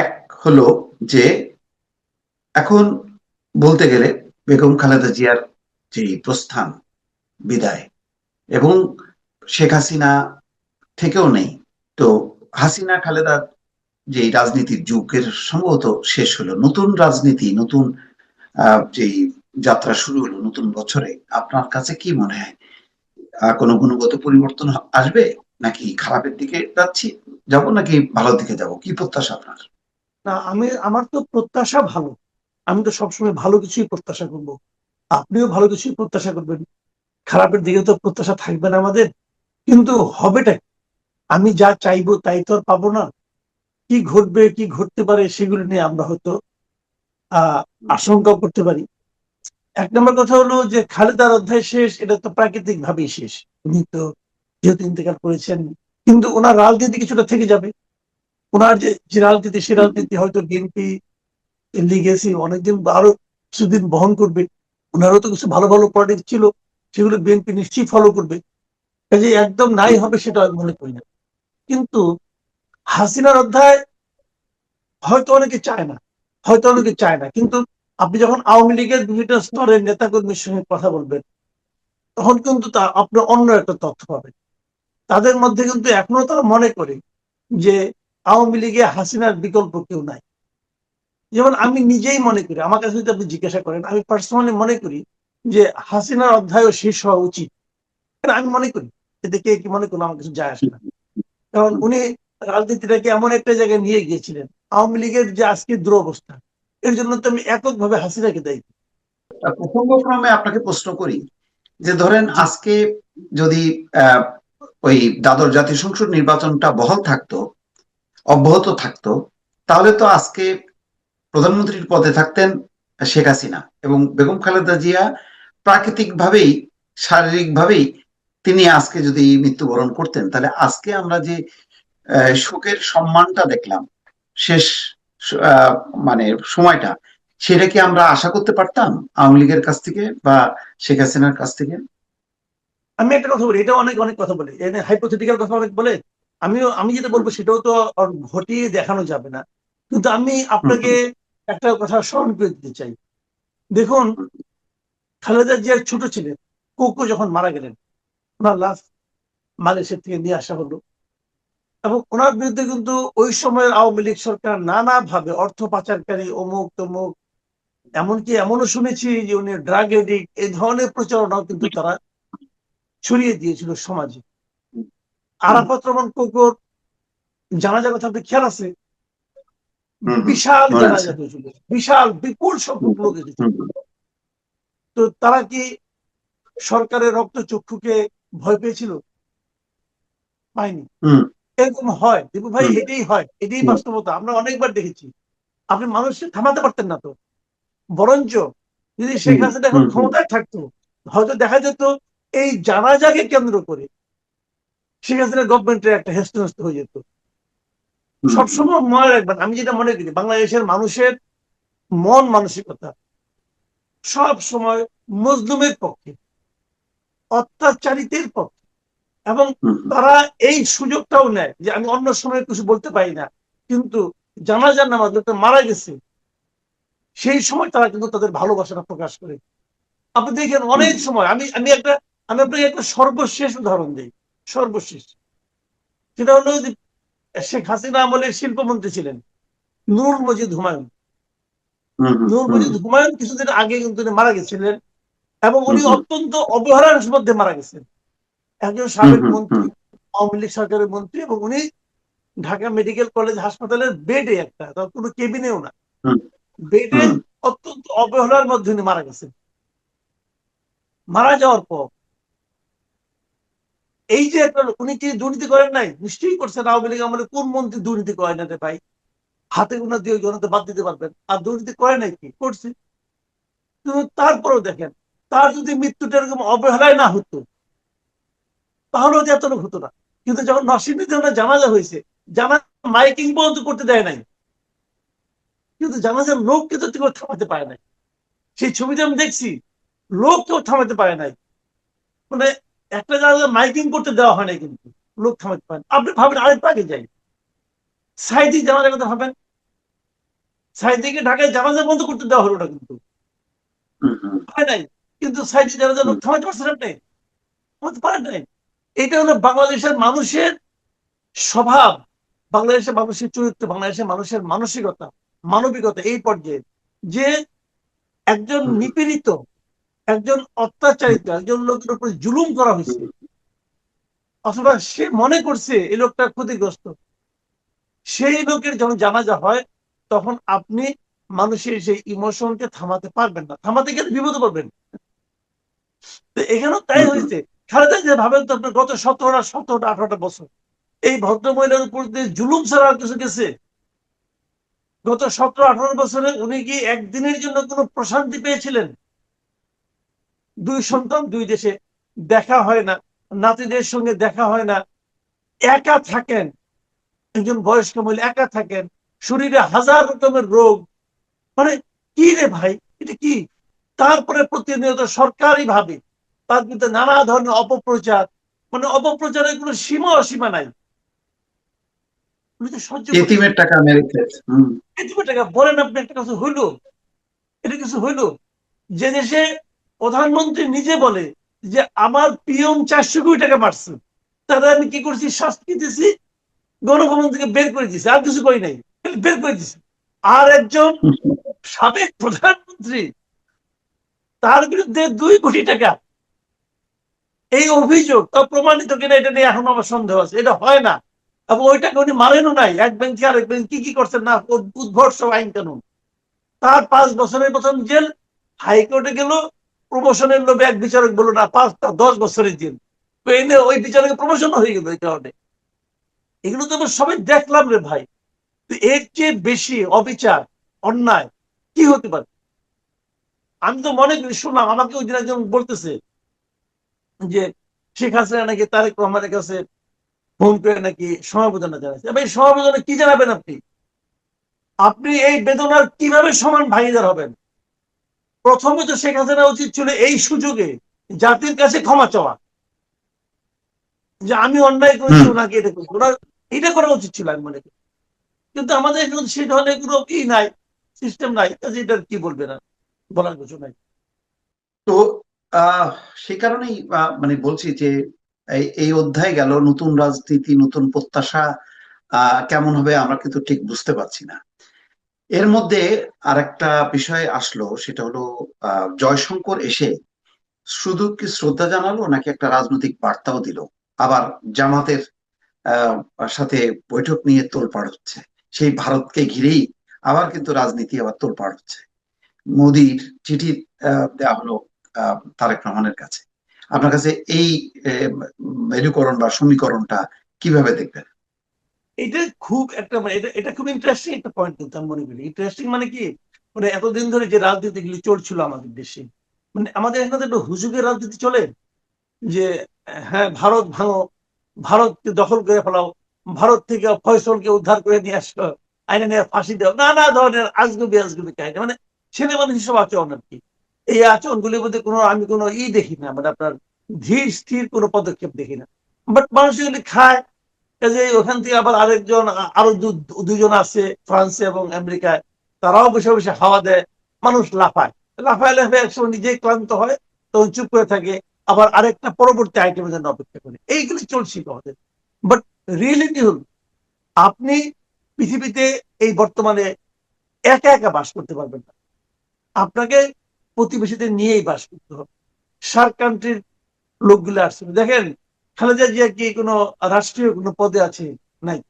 এক হলো যে এখন বলতে গেলে বেগম খালেদা জিয়ার যে প্রস্থান, বিদায় এবং শেখ হাসিনা থেকেও নেই, তো হাসিনা খালেদা যে রাজনীতির যুগের সম্ভবত শেষ হলো, নতুন রাজনীতি, নতুন যেই যাত্রা শুরু হলো নতুন বছরে, আপনার কাছে কি মনে হয়? কোনো গুণগত পরিবর্তন আসবে নাকি খারাপের দিকে যাচ্ছি, যাব নাকি ভালোর দিকে যাব? কি প্রত্যাশা আপনার? না, আমি, আমার তো প্রত্যাশা ভালো। আমি তো সবসময় ভালো কিছুই প্রত্যাশা করব। আপনিও ভালো কিছুই প্রত্যাশা করবেন। খারাপের দিকে তো প্রত্যাশা থাকবে না আমাদের। কিন্তু হবেটা কি? আমি যা চাইব তাই তো আর পাবো না। কি ঘটবে, কি ঘটতে পারে সেগুলো নিয়ে আমরা হয়তো আহ আশঙ্কা করতে পারি। এক নম্বর কথা হলো যে খালেদার অধ্যায় শেষ, এটা তো প্রাকৃতিক ভাবেই শেষ। উনি তো যেহেতু ইন্তেকাল করেছেন, কিন্তু ওনার রাজনীতি কিছুটা থেকে যাবে। ওনার যে যে রাজনীতি, সে রাজনীতি হয়তো বিএনপি লিগেসি অনেকদিন আরও কিছুদিন বহন করবে। ওনারও তো কিছু ভালো ভালো প্রজেক্ট ছিল, সেগুলো বিএনপি নিশ্চয়ই ফলো করবে। কাজে একদম নাই হবে সেটা মনে করি না। কিন্তু হাসিনার অধ্যায় হয়তো অনেকে চায় না, হয়তো অনেকে চায় না। কিন্তু আপনি যখন আওয়ামী লীগের বিভিন্ন স্তরের নেতাকর্মীর সঙ্গে কথা বলবেন, তখন কিন্তু তা আপনি অন্য একটা তথ্য পাবেন। তাদের মধ্যে কিন্তু এখনও তারা মনে করে যে আওয়ামী লীগে হাসিনার বিকল্প কেউ নাই। যেমন আমি নিজেই মনে করি, আমার কাছে যদি আপনি জিজ্ঞাসা করেন, আমি পার্সোনালি মনে করি যে হাসিনার অধ্যায়ও শেষ হওয়া উচিত। আমি মনে করি এতে কে কি মনে করল, আমার কিছু যায় আসে না। কারণ উনি রাজনীতিটাকে এমন একটা জায়গায় নিয়ে গিয়েছিলেন, আওয়ামী লীগের যে আজকে দুরবস্থা, এর জন্য তো আমি এককভাবে হাসিনাকে দায়ী। প্রসঙ্গক্রমে আপনাকে প্রশ্ন করি যে ধরেন আজকে যদি ওই দ্বাদশ জাতীয় সংসদ নির্বাচনটা বহাল থাকতো অব্যাহত থাকতো, তাহলে তো আজকে প্রধানমন্ত্রীর পদে থাকতেন শেখ হাসিনা এবং বেগম খালেদা জিয়া প্রাকৃতিকভাবেই, শারীরিকভাবেই তিনি আজকে যদি মৃত্যুবরণ করতেন, তাহলে আজকে আমরা যে শোকের সম্মানটা দেখলাম, শেষ মানে সময়টা, সেটা কি আমরা আশা করতে পারতাম আওয়ামী লীগের কাছ থেকে বা শেখ হাসিনার কাছ থেকে? আমি একটা কথা বলি এটা অনেক অনেক কথা বলে হাইপোথেটিক্যাল কথা অনেক বলে আমিও আমি যেটা বলব সেটাও তো ঘটিয়ে দেখানো যাবে না। কিন্তু আমি আপনাকে একটা কথা স্মরণ করে দিতে চাই। দেখুন খালেদা জিয়ার ছোট ছিলেন কোকো যখন মারা গেলেন ওনার লাশ মালয়েশিয়া থেকে নিয়ে আসা হলো। এবং ওনার বিরুদ্ধে কিন্তু ওই সময়ের আওয়ামী লীগ সরকার নানা ভাবে অর্থ পাচারকারী অমুক তমুক এমনকি এমনও শুনেছি যে উনি ড্রাগ এডিক্ট এই ধরনের প্রচারণাও কিন্তু তারা ছড়িয়ে দিয়েছিল সমাজে। আরাফাত রহমান কোকোর জানাজা কথা আপনি খেয়াল আছে? বিশাল জানাজা হয়েছিল। বিশাল বিপুল সংখ্যক লোক এসেছিল। তো তারা কি সরকারের রক্ত চক্ষুকে ভয় পেয়েছিল? পায়নি। এরকম হয়। দীপু ভাই এটাই হয়। এটাই বাস্তবতা। আমরা অনেকবার দেখেছি। আপনি মানুষকে থামাতে পারতেন না তো। বরঞ্চ যদি শেখ হাসিনা এখন। ক্ষমতায় থাকতো হয়তো দেখা যেত এই জানাজাকে কেন্দ্র করে শেখ হাসিনা গভর্নমেন্টের একটা হেস্তনস্ত হয়ে যেত। সবসময় মনে রাখবেন আমি যেটা মনে করি বাংলাদেশের মানুষের মন মানসিকতা সব সময় মজলুমের পক্ষে অত্যাচারিতের পক্ষে এবং তারা এই সুযোগটাও নেয় যে আমি অন্য সময় কিছু বলতে পারি না কিন্তু জানাজার নামাজ লোকটা মারা গেছে সেই সময় তারা কিন্তু তাদের ভালোবাসাটা প্রকাশ করে। আপনি দেখেন অনেক সময় আমি আমি একটা আমি আপনাকে একটা সর্বশেষ উদাহরণ দিই। সর্বশেষ। সেটা হলো শেখ হাসিনা আমলের শিল্পমন্ত্রী ছিলেন নূর মজিদ হুমায়ুন। হুম, হুম, নূর হুম, মজিদ হুমায়ুন কিছুদিন আগে কিন্তু মারা গেছিলেন এবং উনি। অত্যন্ত অবহেলার মধ্যে মারা গেছেন। একজন সাবেক মন্ত্রী আওয়ামী লীগ সরকারের মন্ত্রী এবং উনি ঢাকা মেডিকেল কলেজ হাসপাতালের বেডে একটা তার কোনো কেবিনেও না। বেডে অত্যন্ত অবহেলার মধ্যে উনি মারা গেছেন। মারা যাওয়ার পর এই যে উনি কি দুর্নীতি করেন নাই? নিশ্চয়ই করছেন আওয়ামী লীগ আমলে কোন মন্ত্রী দুর্নীতি করে না ভাই? হাতে গোনা দিয়ে জনতা বাদ দিতে পারবেন। আর দুর্নীতি করে নাই কি? করছে। তারপরেও দেখেন, তার যদি মৃত্যুটা এরকম অবহেলায় না হতো, তাহলেও যে এত লোক হতো না। কিন্তু যখন নরসিংদীতে ওনার জানাজা হয়েছে জানা মাইকিং পর্যন্ত করতে দেয় নাই। কিন্তু জানাজার লোক কিন্তু কেউ থামাতে পারে নাই। সেই ছবিটা আমি দেখছি, লোক কেউ থামাতে পারে নাই। মানে একটা জায়গায় মাইকিং করতে দেওয়া হয় না কিন্তু লোক থামাতে পারে না। আপনি ভাবেন আরেকটু আগে যাই। সাইদি জানাজার কথা ভাবেন। সাইদিকে ঢাকায় জানাজা বন্ধ করতে দেওয়া হলো না কিন্তু। হয় নাই। কিন্তু সাইদি জানাজা লোক থামাতে পারছেন আপনি? থামাতে পারেন নাই। এটা হলো বাংলাদেশের মানুষের স্বভাব বাংলাদেশের মানুষের চরিত্র বাংলাদেশের মানুষের মানসিকতা মানবিকতা এই পর্যায়ে যে একজন নিপীড়িত একজন অত্যাচারিত, একজন লোকের উপর জুলুম করা হয়েছে। অথবা সে মনে করছে এই লোকটা ক্ষতিগ্রস্ত। সেই লোকের যখন জানাজা হয়, তখন আপনি মানুষের সেই ইমোশনকে থামাতে পারবেন না। থামাতে গেলে বিপদ তো এখানেও তাই হয়েছে। খালেদা যে ভাবেন তো আপনার গত সতেরোটা সতেরোটা, আঠারোটা বছর এই ভদ্র মহিলার উপর দিয়ে জুলুম ছাড়া আর কিছু গেছে? গত সতেরো, আঠারো বছরে উনি কি একদিনের জন্য কোনো প্রশান্তি পেয়েছিলেন? দুই সন্তান দুই দেশে দেখা হয় না নাতিদের সঙ্গে দেখা হয় না একা থাকেন একজন বয়স্ক মহিলা একা থাকেন শরীরে হাজার রকমের রোগ। মানে কি রে ভাই এটা কি? তারপরে প্রতিনিয়ত সরকারি ভাবে তার বিরুদ্ধে নানা ধরনের অপপ্রচার মানে অপপ্রচারের কোনো সীমা অসীমা নাই। টাকা টাকা বলেন আপনি একটা কিছু হইল। এটা কিছু হইল। যে দেশে প্রধানমন্ত্রী নিজে বলে যে, আমার পিএম চারশো কোটি টাকা বাড়ছে। তারা আমি কি করছি? শাস্তি দিছি গণভবন থেকে বের করে দিছি। আর কিছু করি নাই। বের করে দিছি। আর একজন সাবেক প্রধানমন্ত্রী, তার বিরুদ্ধে দুই কোটি টাকা। এই অভিযোগ তা প্রমাণিত কিনা এটা নিয়ে এখন আমার সন্দেহ আছে। এটা হয় না। এবং ওইটাকে উনি মানেনও নাই। এক বেঞ্চি আরেক বেঞ্চ কি কি করছেন না? উদ্ভট সব আইন কানুন তার পাঁচ বছরের প্রথম জেল, হাইকোর্টে গেল প্রমোশনের লোভে এক বিচারক বলল, না, পাঁচটা, দশ বছরের জেল। এনে ওই বিচারকের প্রমোশন হয়ে গেল এই কারণে। এগুলো তো সবাই দেখলাম রে ভাই। এর চেয়ে বেশি অবিচার, অন্যায় কি হতে পারে? আমি তো মনে করি, শুনলাম আমাকে ওই দিন একজন বলতেছে যে, শেখ হাসিনা নাকি তারেক রহমানের কাছে ফোন করে নাকি সমবেদনা জানাচ্ছে এই সমবেদনা কি জানাবেন আপনি? আপনি এই বেদনার কীভাবে সমান ভাগিদার হবেন? প্রথমে তো শেখ হাসিনা উচিত ছিল এই সুযোগে জাতির কাছে ক্ষমা চাওয়া। যে আমি অন্যায় করেছি ওনাকে এটা করছি ওনার এটা করা উচিত ছিল আমি মনে করি। কিন্তু আমাদের এখানে সেই ধরনের কোনো ই নাই সিস্টেম নাই কাজে এটার কি বলবে না? বলার কিছু নাই। তো আহ সে কারণেই আহ, মানে বলছি যে এই এই অধ্যায় গেল নতুন রাজনীতি নতুন প্রত্যাশা আহ কেমন হবে আমরা কিন্তু ঠিক বুঝতে পারছি না। এর মধ্যে আরেকটা বিষয় আসলো, সেটা হলো জয়শঙ্কর এসে শুধু কি শ্রদ্ধা জানালো নাকি একটা রাজনৈতিক বার্তাও দিল? আবার জামাতের সাথে বৈঠক নিয়ে তোলপাড় হচ্ছে। সেই ভারতকে ঘিরেই আবার কিন্তু রাজনীতি আবার তোলপাড় হচ্ছে। মোদির চিঠি দেওয়া হলো তারেক রহমানের কাছে। আপনার কাছে এই মেরুকরণ বা সমীকরণটা কীভাবে দেখবেন? এটা খুব একটা মানে এটা এটা খুব ইন্টারেস্টিং একটা পয়েন্ট কিন্তু আমি মনে করি। ইন্টারেস্টিং মানে কি? মানে এতদিন ধরে যে রাজনীতিগুলি চলছিল আমাদের দেশে মানে আমাদের এখানে একটা হুজুগের রাজনীতি চলে, যে হ্যাঁ ভারত ভাঙো, ভারতকে দখল করে ফেলাও, ভারত থেকে ফয়সলকে উদ্ধার করে নিয়ে আসো, আইনে নিয়ে ফাঁসি দাও, নানা ধরনের আজগুবি আজগুবি কাহিনী মানে মানুষ হিসেবে আচরণ আর কি। এই আচরণগুলির মধ্যে কোনো, আমি কোনো ই দেখি না মানে আপনার ধীর, স্থির কোনো পদক্ষেপ দেখি না। বাট মানুষ এগুলি খায় ওখান থেকে আবার আরেকজন, আরও দুজন আছে ফ্রান্সে এবং আমেরিকায়। তারাও বসে বসে হাওয়া দেয়, মানুষ লাফায়। লাফায় লাফায় একসময় নিজেই ক্লান্ত হয়, তখন চুপ করে থাকে, আবার আরেকটা পরবর্তী আইটেমের জন্য অপেক্ষা করে। এইগুলি চলছিল আমাদের বাট রিয়েলিটি হল? আপনি পৃথিবীতে এই বর্তমানে একা একা বাস করতে পারবেন না। আপনাকে প্রতিবেশীদের নিয়েই বাস করতে হবে। সার্ক কান্ট্রির লোকগুলো আসছে। দেখেন খালেদা জিয়া কি কোনো রাষ্ট্রীয় কোনো পদে আছে? নাই।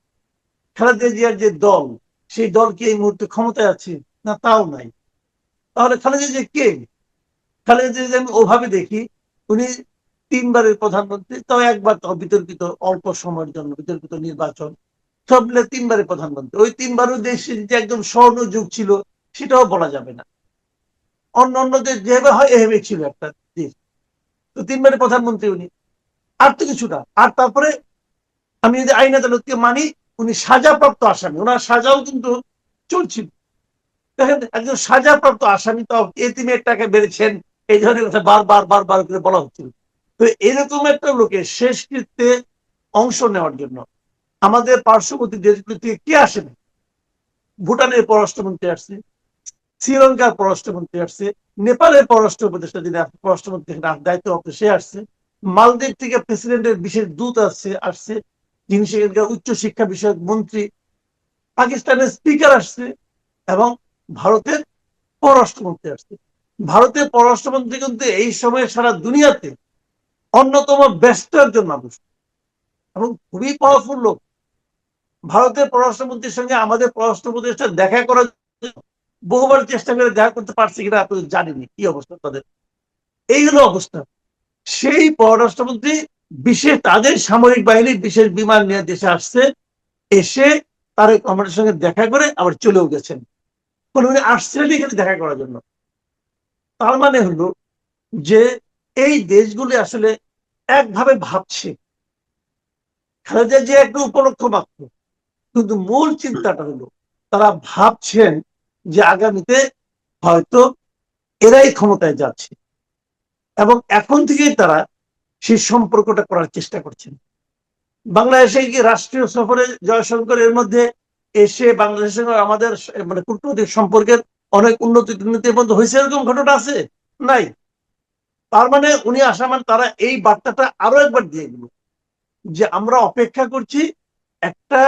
খালেদা জিয়ার যে দল, সেই দল কি এই মুহূর্তে ক্ষমতায় আছে? না, তাও নাই। তাহলে খালেদা জিয়া কে? খালেদা জিয়া আমি ওভাবে দেখি, উনি তিনবারের প্রধানমন্ত্রী, তাও একবার তো বিতর্কিত অল্প সময়ের জন্য, বিতর্কিত নির্বাচন। সব মিলে তিনবারের প্রধানমন্ত্রী। ওই তিনবারও দেশে যে একদম স্বর্ণ যুগ ছিল, সেটাও বলা যাবে না। অন্য অন্য দেশ যেভাবে হয় এভাবে ছিল একটা দেশ। তো তিনবারের প্রধানমন্ত্রী উনি। আর তো কিছু না। আর তারপরে আমি যদি আইন আদালতকে মানি, উনি সাজাপ্রাপ্ত আসামি। ওনার সাজাও কিন্তু চলছিল। দেখেন, একজন সাজাপ্রাপ্ত আসামি তো এতিমের টাকা বেড়েছেন, এই ধরনের কথা বারবার বারবার করে বলা হচ্ছিল। তো এরকম একটা লোকের শেষকৃত্যে অংশ নেওয়ার জন্য আমাদের পার্শ্ববর্তী দেশগুলি থেকে কে আসেন ভুটানের পররাষ্ট্রমন্ত্রী আসছে, শ্রীলঙ্কার পররাষ্ট্রমন্ত্রী আসছে, নেপালের পররাষ্ট্র উপদেষ্টা যিনি পররাষ্ট্রমন্ত্রী দায়িত্বরত সে আসছে। মালদ্বীপ থেকে প্রেসিডেন্টের বিশেষ দূত আসছে আসছে। যিনি সেখানকার উচ্চ শিক্ষা বিষয়ক মন্ত্রী। পাকিস্তানের স্পিকার আসছে এবং ভারতের পররাষ্ট্রমন্ত্রী আসছে। ভারতের পররাষ্ট্রমন্ত্রী কিন্তু এই সময় সারা দুনিয়াতে অন্যতম ব্যস্ত একজন মানুষ এবং খুবই পাওয়ারফুল লোক। ভারতের পররাষ্ট্রমন্ত্রীর সঙ্গে আমাদের পররাষ্ট্রমন্ত্রীর সাথে দেখা করার জন্য বহুবার চেষ্টা করে দেখা করতে পারছি কিনা আপনি জানেনি। কি অবস্থা তাদের? এই হলো অবস্থা। সেই পররাষ্ট্রমন্ত্রী বিশেষ তাদের সামরিক বাহিনীর বিশেষ বিমান নিয়ে দেশে আসছে, এসে তার আমাদের সঙ্গে দেখা করে আবার চলেও গেছেন। মানে উনি আসছিলেন এখানে দেখা করার জন্য। তার মানে হলো যে এই দেশগুলি আসলে একভাবে ভাবছে। খালেদা যে একটা উপলক্ষ মাত্র। কিন্তু মূল চিন্তাটা হলো, তারা ভাবছেন যে আগামীতে হয়তো এরাই ক্ষমতায় যাচ্ছে। এবং এখন থেকেই তারা সেই সম্পর্কটা করার চেষ্টা করছেন। বাংলাদেশে কি রাষ্ট্রীয় সফরে জয়শঙ্কর এর মধ্যে এসে বাংলাদেশের সঙ্গে আমাদের মানে কূটনৈতিক সম্পর্কের অনেক উন্নতি উন্নতির মধ্যে হয়েছে এরকম ঘটনা আছে? নাই। তার মানে উনি আসা মানে তারা এই বার্তাটা আরও একবার দিয়ে দিল যে আমরা অপেক্ষা করছি একটা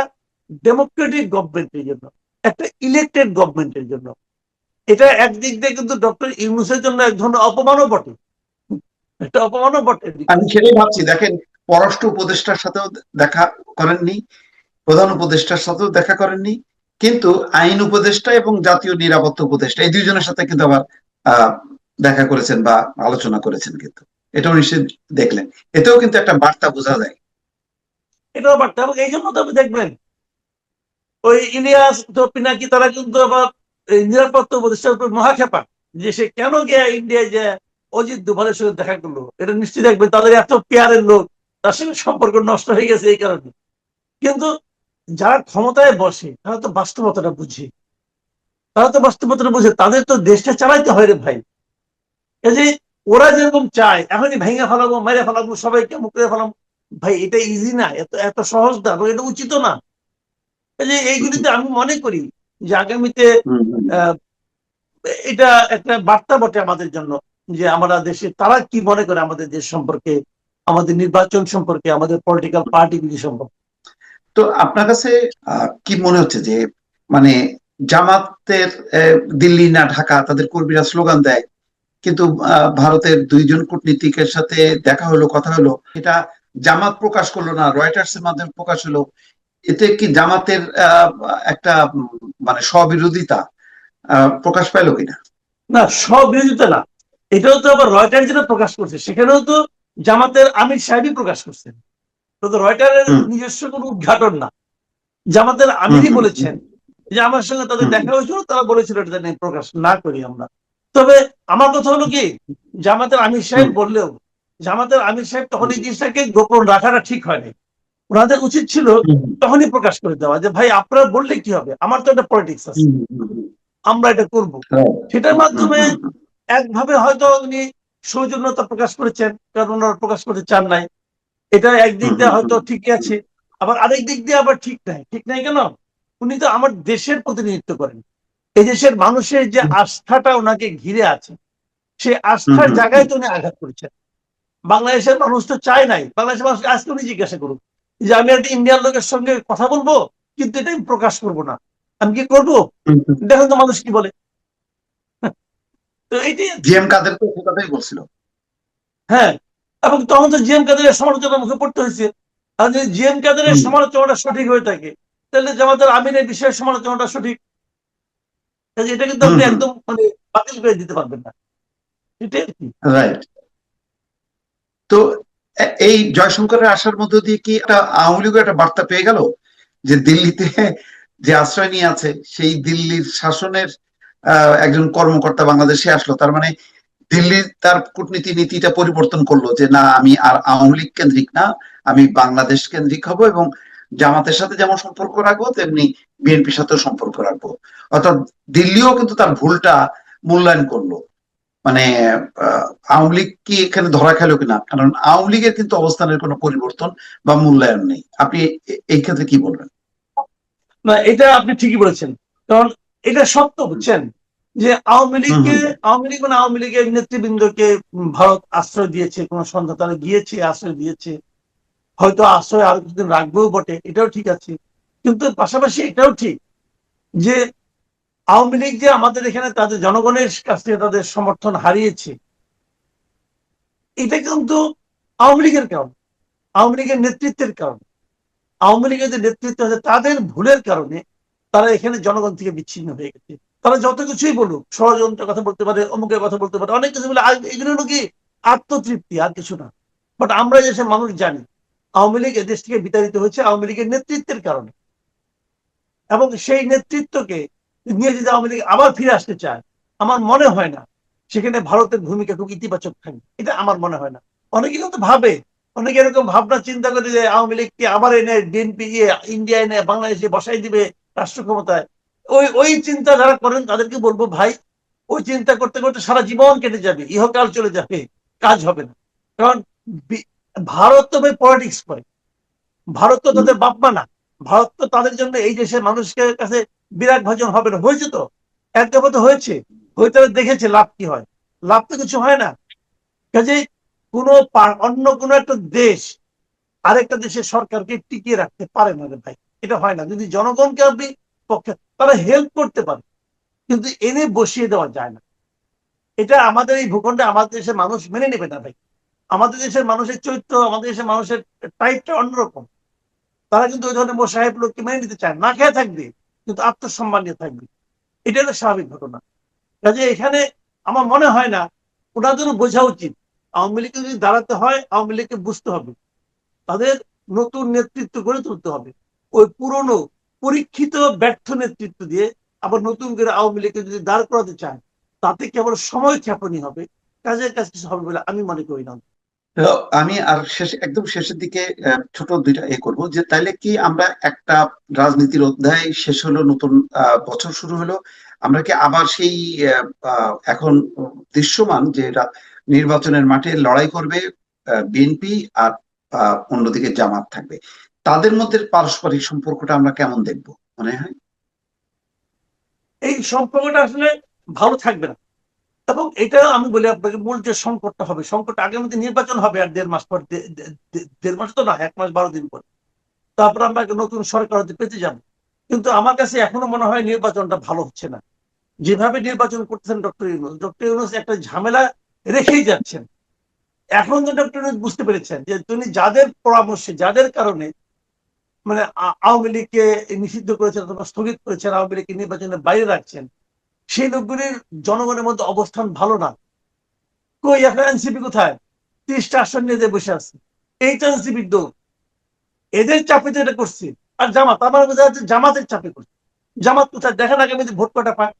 ডেমোক্রেটিক গভর্নমেন্টের জন্য, একটা ইলেক্টেড গভর্নমেন্টের জন্য। এটা একদিক দিয়ে কিন্তু ডক্টর ইউনুসের জন্য এক ধরনের অপমানও বটে। একটা অপমানও বটে আমি সেটাই ভাবছি দেখেন পররাষ্ট্র উপদেষ্টার সাথেও দেখা করেননি প্রধান উপদেষ্টার সাথেও দেখা করেননি কিন্তু আইন উপদেষ্টা এবং জাতীয় নিরাপত্তা উপদেষ্টা এই দুইজনের সাথে কিন্তু আবার দেখা করেছেন বা আলোচনা করেছেন কিন্তু। এটাও নিশ্চয় দেখলেন। এতেও কিন্তু একটা বার্তা বোঝা যায়। এটাও বার্তা এবং এই জন্য আপনি দেখবেন ওই ইলিয়াস তো পিনাকি তারা কিন্তু আবার নিরাপত্তা উপদেষ্টার উপর মহাক্ষেপা যে সে কেন গিয়ে ইন্ডিয়ায় যে অজিত দুভালের সঙ্গে দেখা করল। এটা নিশ্চয়ই দেখবেন তাদের এত পেয়ারের লোক তার সঙ্গে সম্পর্ক নষ্ট হয়ে গেছে এই কারণে। কিন্তু যারা ক্ষমতায় বসে তারা তো বাস্তবতাটা বুঝে। তারা তো বাস্তবতাটা বুঝে তাদের তো দেশটা চালাইতে হয় রে ভাই। এই যে ওরা যেরকম চায় এখনই ভেঙে ফেলাবো মেরে ফেলাবো সবাইকে মুখে ফেলাবো। ভাই এটা ইজি না এত এত সহজ না এবং এটা উচিত না। এই যে এইগুলিতে আমি মনে করি যে আগামীতে এটা একটা বার্তা বটে আমাদের জন্য। যে আমরা দেশে তারা কি মনে করে আমাদের দেশ সম্পর্কে আমাদের নির্বাচন সম্পর্কে আমাদের পলিটিক্যাল পার্টিগুলি সম্পর্কে? তো আপনার কাছে কি মনে হচ্ছে যে মানে জামাতের দিল্লি না ঢাকা তাদের কর্মীরা স্লোগান দেয় কিন্তু ভারতের দুইজন কূটনীতিকের সাথে দেখা হলো কথা হলো এটা জামাত প্রকাশ করল না রয়টার্স এর মাধ্যমে প্রকাশ হলো এতে কি জামাতের আহ, একটা মানে স্ববিরোধিতা আহ, প্রকাশ পাইলো কিনা? না স্ববিরোধিতা না এটাও তো আবার রয়টার যেটা প্রকাশ করছে সেখানেও তো জামাতের আমির সাহেবই প্রকাশ করছেন। তো রয়টারের নিজস্ব কোনো উদ্ঘাটন না। জামাতের আমিরই বলেছেন যে আমার সঙ্গে তাদের দেখা হয়েছিল তারা বলেছিল এটা নিয়ে প্রকাশ না করি আমরা। তবে আমার কথা হলো কি জামাতের আমির সাহেব বললেও জামাতের আমির সাহেব তখন এই জিনিসটাকে গোপন রাখাটা ঠিক হয়নি। ওনাদের উচিত ছিল তখনই প্রকাশ করে দেওয়া যে ভাই আপনারা বললে কি হবে? আমার তো একটা পলিটিক্স আছে। আমরা এটা করব। Right. সেটার মাধ্যমে একভাবে হয়তো উনি সৌজন্যতা প্রকাশ করেছেন কারণ ওনারা প্রকাশ করতে চান নাই। এটা একদিক দিয়ে হয়তো ঠিক আছে আবার আরেক দিক দিয়ে আবার ঠিক নাই। ঠিক নাই কেন? উনি তো আমার দেশের প্রতিনিধিত্ব করেন। এই দেশের মানুষের যে আস্থাটা ওনাকে ঘিরে আছে সেই আস্থার জায়গায় তো উনি আঘাত করেছেন। বাংলাদেশের মানুষ তো চায় নাই। বাংলাদেশের মানুষ আজকে উনি জিজ্ঞাসা করুন যে আমি একটা ইন্ডিয়ান লোকের সঙ্গে কথা বলব? কিন্তু এটা আমি প্রকাশ করব না। আমি কি করব। দেখেন তো মানুষ কি বলে। তো কাদের তো কথাই বলছিল। হ্যাঁ এবং তখন তো জিএম কাদের সমালোচনার মুখে পড়তে হয়েছে। আর যদি জিএম কাদের। সমালোচনাটা সঠিক হয়ে থাকে তাহলে জামাতের আমিনের বিষয়ে সমালোচনাটা সঠিক। এটা কিন্তু আপনি। একদম মানে বাতিল করে দিতে পারবেন না। রাইট তো এই জয়শঙ্করের আসার মধ্য দিয়ে কি একটা আওয়ামী লীগের একটা বার্তা পেয়ে গেল? যে দিল্লিতে যে আশ্রয় নিয়ে আছে সেই দিল্লির শাসনের একজন কর্মকর্তা বাংলাদেশে আসলো। তার মানে দিল্লি তার কূটনীতি নীতিটা পরিবর্তন করল যে, না, আমি আর আওয়ামী লীগ কেন্দ্রিক না, আমি বাংলাদেশ কেন্দ্রিক হব এবং জামাতের সাথে যেমন সম্পর্ক রাখব, তেমনি বিএনপির সাথেও সম্পর্ক রাখব। অর্থাৎ দিল্লিও কিন্তু তার ভুলটা মূল্যায়ন করল। মানে আওয়ামী লীগ কি এখানে ধরা খেলো কিনা? কারণ আওয়ামী লীগের কিন্তু অবস্থানের কোনো পরিবর্তন বা মূল্যায়ন নেই। আপনি এই ক্ষেত্রে কি বলবেন? না, এটা আপনি ঠিকই বলেছেন। কারণ এটা সত্য, বুঝছেন? যে আওয়ামী লীগকে আওয়ামী লীগ মানে আওয়ামী লীগের নেতৃবৃন্দকে ভারত আশ্রয় দিয়েছে কোন সন্ধ্যা তারা গিয়েছে আশ্রয় দিয়েছে। হয়তো আশ্রয় আরও কিছুদিন রাখবেও বটে এটাও ঠিক আছে। কিন্তু পাশাপাশি এটাও ঠিক যে আওয়ামী লীগ যে আমাদের এখানে তাদের জনগণের কাছ থেকে তাদের সমর্থন হারিয়েছে এটা কিন্তু আওয়ামী লীগের কারণ আওয়ামী লীগের নেতৃত্বের কারণে। আওয়ামী লীগের যে নেতৃত্ব আছে তাদের ভুলের কারণে তারা এখানে জনগণ থেকে বিচ্ছিন্ন হয়ে গেছে। তারা যত কিছুই বলুক ষড়যন্ত্রের কথা বলতে পারে, অমুকের কথা বলতে পারে, অনেক কিছু বলে এগুলো হলো কি? আত্মতৃপ্তি, আর কিছু না। বাট আমরা যে মানুষ জানি, আওয়ামী লীগ এদেশ থেকে বিতাড়িত হয়েছে আওয়ামী লীগের নেতৃত্বের কারণে। এবং সেই নেতৃত্বকে নিয়ে যদি আওয়ামী লীগ আবার ফিরে আসতে চায়, আমার মনে হয় না সেখানে ভারতের ভূমিকা খুব ইতিবাচক থাকবে। এটা আমার মনে হয় না। অনেকে কিন্তু ভাবে, অনেকে এরকম ভাবনা চিন্তা করে যে আওয়ামী লীগকে আবার এনে বিএনপি ইন্ডিয়া এনে বাংলাদেশে বসাই দিবে রাষ্ট্র ক্ষমতায়। ওই ওই চিন্তা যারা করেন, তাদেরকে বলব, ভাই, ওই চিন্তা করতে করতে সারা জীবন কেটে যাবে, ইহকাল চলে যাবে, কাজ হবে না। কারণ ভারত তো পলিটিক্স করে। ভারত তো তাদের বাপমা না। ভারত তো তাদের জন্য এই দেশের মানুষের কাছে বিরাট ভাজন হবে না। হয়েছে তো? এক তো হয়েছে। হয়তো দেখেছে লাভ কি হয়। লাভ তো কিছু হয় না। কাজে কোনো অন্য কোনো একটা দেশ, আরেকটা দেশের সরকারকে টিকিয়ে রাখতে পারে না রে ভাই। এটা হয় না। যদি জনগণকে আপনি পক্ষে, তারা হেল্প করতে পারে। কিন্তু এনে বসিয়ে দেওয়া যায় না। এটা আমাদের এই ভূখণ্ডে আমাদের দেশের মানুষ মেনে নেবে না ভাই। আমাদের দেশের মানুষের চরিত্র, আমাদের দেশের মানুষের টাইপটা অন্যরকম। তারা কিন্তু ওই ধরনের মোসাহেব লোককে মেনে নিতে চায় না। খেয়ে থাকবে, কিন্তু আত্মসম্মান নিয়ে থাকবে। এটা হলো স্বাভাবিক ঘটনা। কাজে এখানে আমার মনে হয় না ওনাদেরও বোঝা উচিত। আওয়ামী লীগকে যদি দাঁড়াতে হয়, আওয়ামী লীগকে বুঝতে হবে। তাদের নতুন নেতৃত্ব গড়ে তুলতে হবে। ওই পুরনো পরীক্ষিত ব্যর্থ নেতৃত্ব দিয়ে আবার নতুন করে আওয়ামী লীগকে যদি দাঁড় করাতে চায়, তাতে কেবল সময় ক্ষেপণী হবে? কাজের কাজ কিছু হবে বলে আমি মনে করি না। আমি আর শেষ, একদম শেষের দিকে ছোট দুইটা এ করব যে তাইলে কি আমরা একটা রাজনীতির অধ্যায় শেষ হলো, নতুন বছর শুরু হলো, আমরা কি আবার সেই এখন দৃশ্যমান যে নির্বাচনের মাঠে লড়াই করবে বিএনপি আর অন্যদিকে জামাত থাকবে। তাদের মধ্যে পারস্পরিক সম্পর্কটা আমরা কেমন দেখব, মনে হয়? এই সম্পর্কটা আসলে ভালো থাকবে না। এবং এটা আমি বলি আপনাকে, মূল যে সংকটটা হবে, সংকট আগামীতে নির্বাচন হবে আর দেড় মাস পর দেড় মাস তো না, এক মাস বারো দিন পর। তারপর আমরা নতুন সরকার হতে পেতে যাব। কিন্তু আমার কাছে এখনও মনে হয় নির্বাচনটা ভালো হচ্ছে না। যেভাবে নির্বাচন করতেছেন ডক্টর ইউনুস ডক্টর ইউনুস একটা ঝামেলা রেখেই যাচ্ছেন। এখন তো ডক্টর ইউনুস বুঝতে পেরেছেন যে তিনি যাদের পরামর্শে, যাদের কারণে মানে আওয়ামী লীগকে নিষিদ্ধ করেছেন অথবা স্থগিত করেছেন, আওয়ামী লীগকে নির্বাচনের বাইরে রাখছেন, সেই লোকগুলির জনগণের মধ্যে অবস্থান ভালো না। কই এখন এনসিপি কোথায়? তিরিশটা আসন নিয়ে বসে আছে। এইটা এনসিপির দোষ। এদের চাপে তো এটা করছি। আর জামাত, আমার বোঝা যাচ্ছে জামাতের চাপে করছে। জামাত কোথায়? দেখেন আগামীতে ভোট কটা পায়।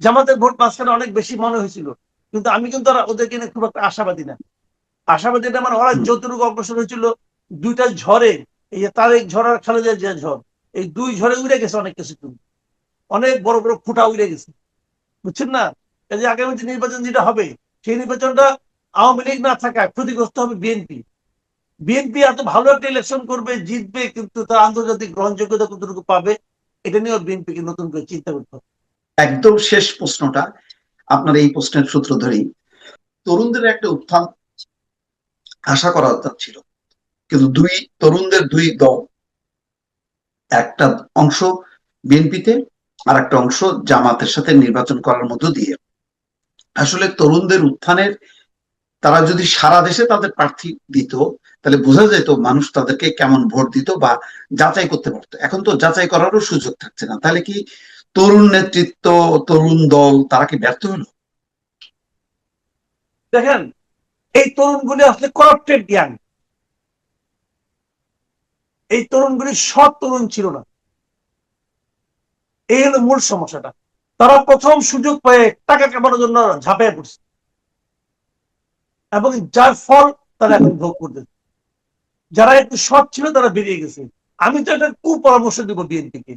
জামাতের ভোট মাঝখানে অনেক বেশি মনে হয়েছিল। কিন্তু আমি কিন্তু ওদেরকে নিয়ে খুব একটা আশাবাদী না। আশাবাদী না মানে ওরা যতটুকু অগ্রসর হয়েছিল দুইটা ঝড়ে। এই যে তারেক ঝড় আর খালেদা যে ঝড়, এই দুই ঝড়ে উড়ে গেছে অনেক কিছু কিন্তু। অনেক বড় বড় ফুটা উড়ে গেছে। বুঝছেন না? এই যে আগামী যে নির্বাচন যেটা হবে, সেই নির্বাচনটা আওয়ামী লীগ না থাকায় ক্ষতিগ্রস্ত হবে বিএনপি। বিএনপি এত ভালো একটা ইলেকশন করবে, জিতবে, কিন্তু তার আন্তর্জাতিক গ্রহণযোগ্যতা কতটুকু পাবে, এটা নিয়েও বিএনপিকে নতুন করে চিন্তা করতে হবে। একদম শেষ প্রশ্নটা, আপনার এই প্রশ্নের সূত্র ধরেই। তরুণদের একটা উত্থান আশা করা ছিল। কিন্তু দুই তরুণদের দুই দল। একটা অংশ বিএনপিতে আর একটা অংশ জামাতের সাথে নির্বাচন করার মধ্য দিয়ে। আসলে তরুণদের উত্থানের, তারা যদি সারা দেশে তাদের প্রার্থী দিত, তাহলে বোঝা যেত মানুষ তাদেরকে কেমন ভোট দিত বা যাচাই করতে পারতো। এখন তো যাচাই করারও সুযোগ থাকছে না। তাহলে কি তরুণ নেতৃত্ব, তরুণ দল, তারা কি ব্যর্থ হলো? দেখেন, এই তরুণগুলি আসলে করাপ্টেড জ্ঞান। এই তরুণগুলি সৎ তরুণ ছিল না। এই হলো মূল সমস্যাটা। তারা প্রথম সুযোগ পেয়ে টাকা কামানোর জন্য ঝাঁপিয়ে পড়ছে। এবং যার ফল তারা এখন ভোগ করতে যারা একটু সৎ ছিল তারা বেরিয়ে গেছে। আমি তো একটা কুপরামর্শ দিব বিএনপিকে।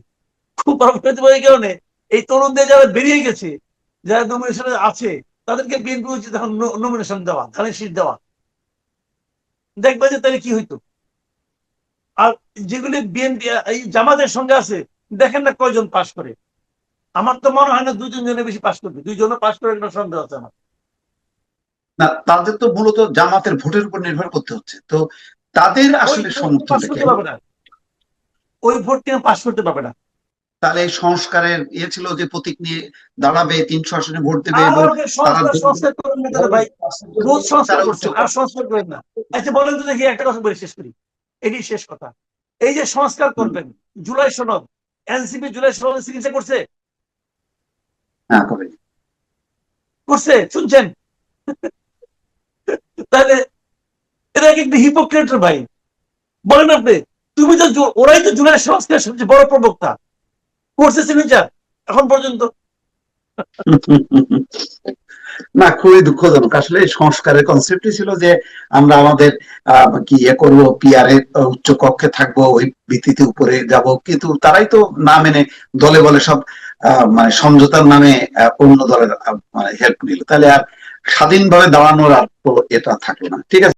কুপরামর্শ দিব এই কারণে এই তরুণদের যারা বেরিয়ে গেছে, যারা নমিনেশনে আছে, তাদেরকে বিএনপি এখন নমিনেশন দেওয়া, ধানের শীত দেওয়া। দেখবে যে তাহলে কি হইতো? আর যেগুলি বিএনপি এই জামাতের সঙ্গে আছে দেখেন না কয়জন পাশ করে। আমার তো মনে হয় না দুজন জনে বেশি পাশ করবে। দুইজনে পাশ করে একটা সন্দেহ আছে আমার। না তাদের তো মূলত জামাতের ভোটের উপর নির্ভর করতে হচ্ছে। তো তাদের আসলে ভোট সমর্থনটা পাশ কি? করতে পারবে না। ওই ভোট নিয়ে পাশ করতে পারবে না। তাহলে এই সংস্কারের ইয়ে ছিল যে প্রতীক নিয়ে দাঁড়াবে তিনশো আসনে ভোট দেবে সংস্কার করেন না। আচ্ছা বলেন তো দেখি একটা কথা বলে শেষ করি। এটি শেষ কথা। এই যে সংস্কার করবেন জুলাই সনদ এনসিপি জুলাই সনদ চিকিৎসা করছে? হ্যাঁ করছে শুনছেন? তাহলে এরা কি একটা হিপোক্রেটের ভাই? বলেন আপনি তুমি তো ওরাই তো জুলাই সংস্কার সবচেয়ে বড় প্রবক্তা। করছে সিগনেচার এখন পর্যন্ত। না, খুবই দুঃখজনক। আসলে সংস্কারের কনসেপ্টই ছিল যে আমরা আমাদের কি ইয়ে করব পিয়ার এর উচ্চ কক্ষে থাকব, ওই ভিত্তিতে উপরে যাব। কিন্তু তারাই তো না মেনে দলে বলে সব মানে সমঝোতার নামে অন্য দলের মানে হেল্প নিল। তাহলে আর স্বাধীনভাবে দাঁড়ানোর আর তো এটা থাকল না। ঠিক আছে?